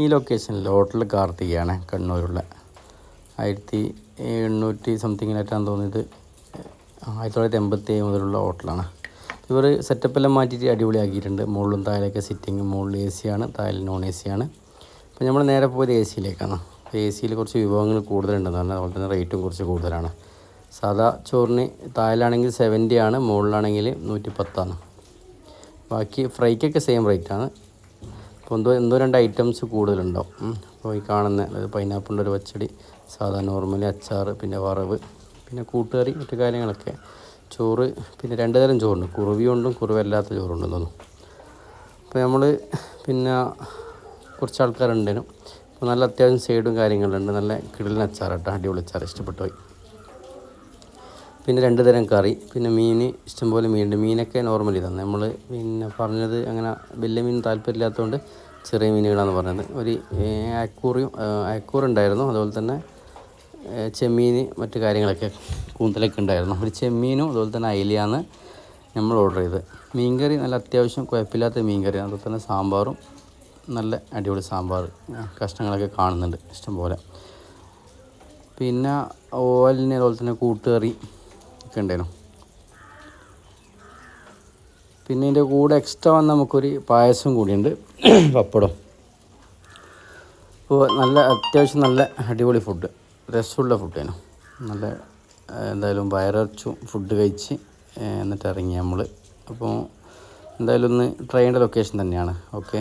ഈ ലൊക്കേഷനിൽ ഹോട്ടൽ കാർത്തികയാണ് കണ്ണൂരുള്ള. ആയിരത്തി എണ്ണൂറ്റി സംതിങ്ങിലായിട്ടാണ് തോന്നിയത്. ആയിരത്തി തൊള്ളായിരത്തി എൺപത്തി ഏഴ് മുതലുള്ള ഹോട്ടലാണ് ഇവർ സെറ്റപ്പെല്ലാം മാറ്റിയിട്ട് അടിപൊളിയാക്കിയിട്ടുണ്ട്. മുകളിലും താഴെയൊക്കെ സിറ്റിങ് മുകളിൽ എ സി ആണ് താഴെ നോൺ എ സി ആണ്. അപ്പോൾ നമ്മൾ നേരെ പോയത് എ സിയിലേക്കാണ് എ സിയിൽ കുറച്ച് വിഭവങ്ങൾ കൂടുതലുണ്ടെന്ന് പറഞ്ഞാൽ അതുപോലെ തന്നെ റേറ്റും കുറച്ച് കൂടുതലാണ്. സാധാ ചോറിന് താഴിലാണെങ്കിൽ സെവന്റി ആണ് മുകളിലാണെങ്കിൽ നൂറ്റി പത്താണ് ബാക്കി ഫ്രൈക്കൊക്കെ സെയിം റേറ്റാണ് എന്തോ എന്തോ രണ്ട് ഐറ്റംസ് കൂടുതലുണ്ടാവും. അപ്പോൾ ഈ കാണുന്ന അതായത് പൈനാപ്പിളിന്റെ ഒരു പച്ചടി സാധാ നോർമലി അച്ചാർ പിന്നെ വറവ് പിന്നെ കൂട്ടുകറി മറ്റു കാര്യങ്ങളൊക്കെ. ചോറ് പിന്നെ രണ്ട് തരം ചോറുണ്ട്. കുറുവിയുണ്ടും കുറുവല്ലാത്ത ചോറുണ്ടെന്ന് തോന്നുന്നു. അപ്പോൾ നമ്മൾ പിന്നെ കുറച്ച് ആൾക്കാരുണ്ടേനും അപ്പോൾ നല്ല അത്യാവശ്യം സൈഡും കാര്യങ്ങളുണ്ട്. നല്ല കിടലിന് അച്ചാറാട്ടോ. അടിപൊളി അച്ചാർ ഇഷ്ടപ്പെട്ടു പോയി. പിന്നെ രണ്ട് തരം കറി പിന്നെ മീൻ ഇഷ്ടംപോലെ മീനുണ്ട് മീനൊക്കെ നോർമലി തന്നെ നമ്മൾ പിന്നെ പറഞ്ഞത് അങ്ങനെ വലിയ മീൻ താല്പര്യമില്ലാത്തതുകൊണ്ട് ചെറിയ മീനുകളാണ് പറഞ്ഞത്. ഒരു അക്കൂറിയും അക്കൂറുണ്ടായിരുന്നു അതുപോലെ തന്നെ ചെമ്മീൻ മറ്റു കാര്യങ്ങളൊക്കെ കൂന്തലൊക്കെ ഉണ്ടായിരുന്നു. ഒരു ചെമ്മീനും അതുപോലെ തന്നെ അയിലയാണ് നമ്മൾ ഓർഡർ ചെയ്തത്. മീൻകറി നല്ല അത്യാവശ്യം കുഴപ്പമില്ലാത്ത മീൻകറി. അതുപോലെ തന്നെ സാമ്പാറും നല്ല അടിപൊളി സാമ്പാർ കഷ്ണങ്ങളൊക്കെ കാണുന്നുണ്ട് ഇഷ്ടംപോലെ. പിന്നെ ഓലിനെ അതുപോലെ തന്നെ കൂട്ടുകറി ഒക്കെ ഉണ്ടായിരുന്നു പിന്നെ ഇതിന്റെ കൂടെ എക്സ്ട്രാ വന്ന് നമുക്കൊരു പായസം കൂടിയുണ്ട്. പപ്പടം. അപ്പോൾ നല്ല അത്യാവശ്യം നല്ല അടിപൊളി ഫുഡ് രസമുള്ള ഫുഡാണ് നല്ല എന്തായാലും വയറച്ചു ഫുഡ് കഴിച്ച് എന്നിട്ട് ഇറങ്ങി നമ്മൾ അപ്പോൾ എന്തായാലും ഒന്ന് ട്രെയിനിന്റെ ലൊക്കേഷൻ തന്നെയാണ്. ഓക്കെ